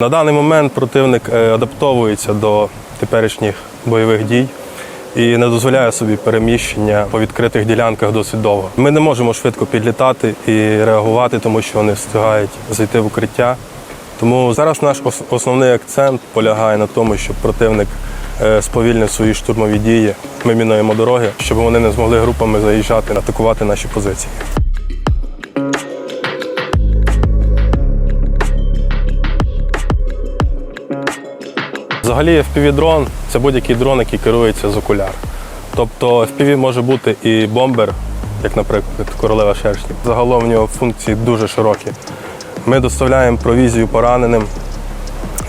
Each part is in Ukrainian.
На даний момент противник е, адаптовується до теперішніх бойових дій і не дозволяє собі переміщення по відкритих ділянках досить довго. Ми не можемо швидко підлітати і реагувати, тому що вони встигають зайти в укриття. Тому зараз наш основний акцент полягає на тому, щоб противник е, сповільнив свої штурмові дії. Ми мінуємо дороги, щоб вони не змогли групами заїжджати, атакувати наші позиції. Взагалі FPV-дрон це будь-який дрон, який керується з окуляр. Тобто FPV може бути і бомбер, як, наприклад, королева шершні. Загалом в нього функції дуже широкі. Ми доставляємо провізію пораненим,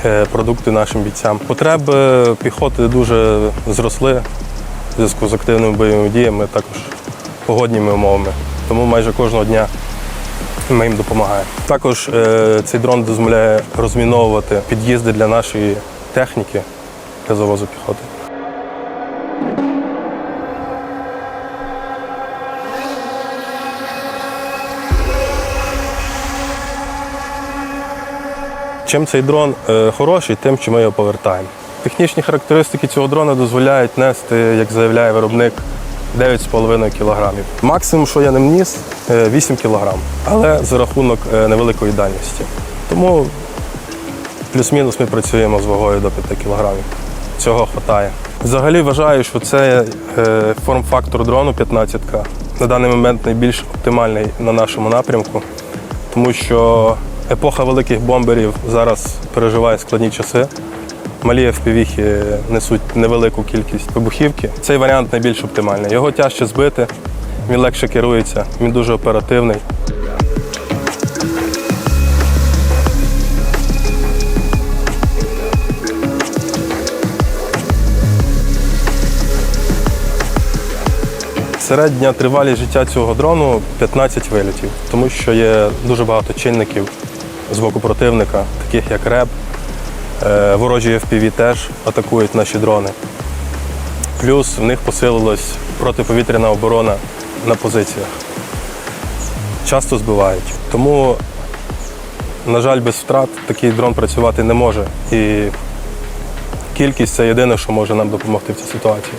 е, продукти нашим бійцям. Потреби піхоти дуже зросли в зв'язку з активними бойовими діями, також погодніми умовами. Тому майже кожного дня ми їм допомагаємо. Також е, цей дрон дозволяє розміновувати під'їзди для нашої техніки для завозу піхоти. Чим цей дрон е, хороший, тим, що ми його повертаємо. Технічні характеристики цього дрона дозволяють нести, як заявляє виробник, 9,5 кг. Максимум, що я ним ніс, е, 8 кг, але за рахунок е, невеликої дальності. Тому плюс-мінус ми працюємо з вагою до 5 кг. Цього вистачає. Взагалі вважаю, що це е, форм-фактор дрону 15К на даний момент найбільш оптимальний на нашому напрямку, тому що епоха великих бомберів зараз переживає складні часи. Малі FPV несуть невелику кількість вибухівки. Цей варіант найбільш оптимальний. Його тяжче збити, він легше керується, він дуже оперативний. Середня тривалість життя цього дрону 15 вилітів, тому що є дуже багато чинників з боку противника, таких як РЕБ, е, ворожі FPV теж атакують наші дрони. Плюс в них посилилась протиповітряна оборона на позиціях. Часто збивають. Тому, на жаль, без втрат такий дрон працювати не може. І кількість це єдине, що може нам допомогти в цій ситуації.